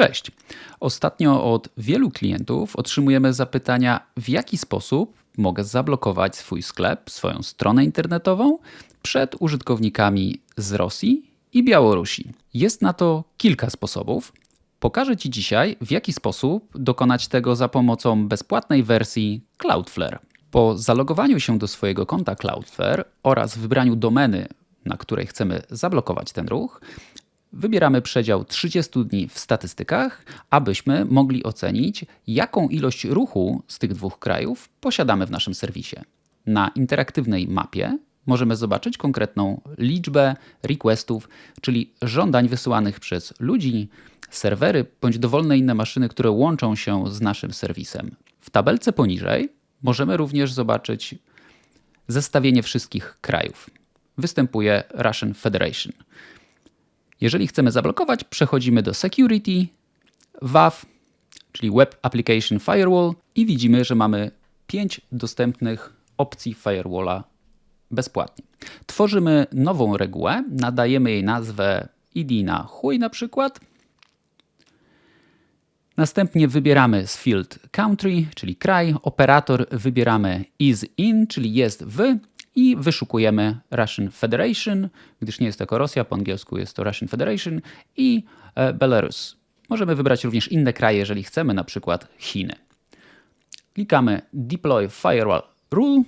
Cześć. Ostatnio od wielu klientów otrzymujemy zapytania, w jaki sposób mogę zablokować swój sklep, swoją stronę internetową przed użytkownikami z Rosji i Białorusi. Jest na to kilka sposobów. Pokażę Ci dzisiaj, w jaki sposób dokonać tego za pomocą bezpłatnej wersji Cloudflare. Po zalogowaniu się do swojego konta Cloudflare oraz wybraniu domeny, na której chcemy zablokować ten ruch, wybieramy przedział 30 dni w statystykach, abyśmy mogli ocenić, jaką ilość ruchu z tych dwóch krajów posiadamy w naszym serwisie. Na interaktywnej mapie możemy zobaczyć konkretną liczbę requestów, czyli żądań wysyłanych przez ludzi, serwery bądź dowolne inne maszyny, które łączą się z naszym serwisem. W tabelce poniżej możemy również zobaczyć zestawienie wszystkich krajów. Występuje Russian Federation. Jeżeli chcemy zablokować, przechodzimy do Security, WAF, czyli Web Application Firewall i widzimy, że mamy 5 dostępnych opcji firewalla bezpłatnie. Tworzymy nową regułę, nadajemy jej nazwę ID na chuj na przykład. Następnie wybieramy z field country, czyli kraj, operator wybieramy is in, czyli jest w i wyszukujemy Russian Federation, gdyż nie jest to Rosja, po angielsku jest to Russian Federation i e, Belarus. Możemy wybrać również inne kraje, jeżeli chcemy, na przykład Chiny. Klikamy Deploy Firewall Rule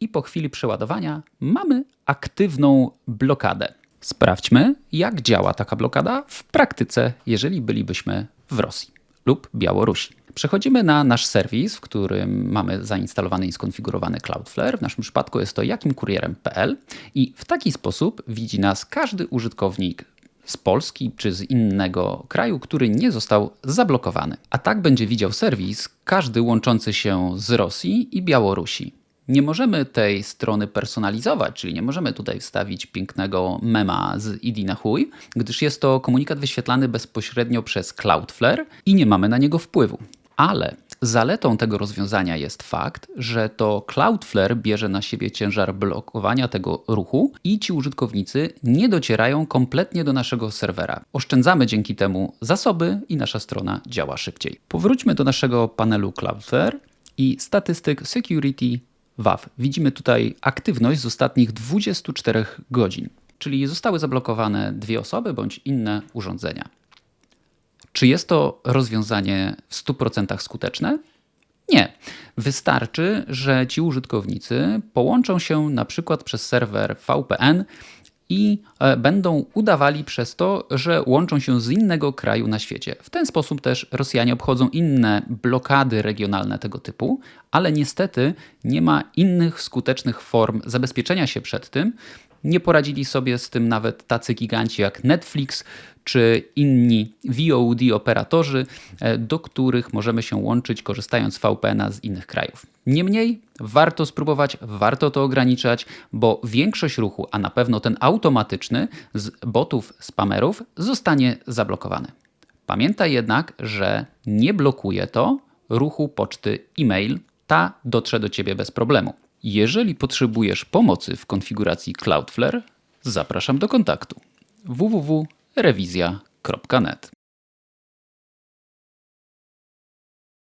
i po chwili przeładowania mamy aktywną blokadę. Sprawdźmy, jak działa taka blokada w praktyce, jeżeli bylibyśmy w Rosji lub Białorusi. Przechodzimy na nasz serwis, w którym mamy zainstalowany i skonfigurowany Cloudflare. W naszym przypadku jest to jakimkurierem.pl i w taki sposób widzi nas każdy użytkownik z Polski czy z innego kraju, który nie został zablokowany. A tak będzie widział serwis każdy łączący się z Rosji i Białorusi. Nie możemy tej strony personalizować, czyli nie możemy tutaj wstawić pięknego mema z ID na chuj, gdyż jest to komunikat wyświetlany bezpośrednio przez Cloudflare i nie mamy na niego wpływu. Ale zaletą tego rozwiązania jest fakt, że to Cloudflare bierze na siebie ciężar blokowania tego ruchu i ci użytkownicy nie docierają kompletnie do naszego serwera. Oszczędzamy dzięki temu zasoby i nasza strona działa szybciej. Powróćmy do naszego panelu Cloudflare i statystyk Security WAF. Widzimy tutaj aktywność z ostatnich 24 godzin, czyli zostały zablokowane dwie osoby bądź inne urządzenia. Czy jest to rozwiązanie w 100% skuteczne? Nie. Wystarczy, że ci użytkownicy połączą się na przykład przez serwer VPN i e, będą udawali przez to, że łączą się z innego kraju na świecie. W ten sposób też Rosjanie obchodzą inne blokady regionalne tego typu, ale niestety nie ma innych skutecznych form zabezpieczenia się przed tym. Nie poradzili sobie z tym nawet tacy giganci jak Netflix czy inni VOD operatorzy, e, do których możemy się łączyć korzystając z VPN-a z innych krajów. Niemniej warto spróbować, warto to ograniczać, bo większość ruchu, a na pewno ten automatyczny z botów, spamerów zostanie zablokowany. Pamiętaj jednak, że nie blokuje to ruchu poczty e-mail, ta dotrze do Ciebie bez problemu. Jeżeli potrzebujesz pomocy w konfiguracji Cloudflare, zapraszam do kontaktu www rewizja.net.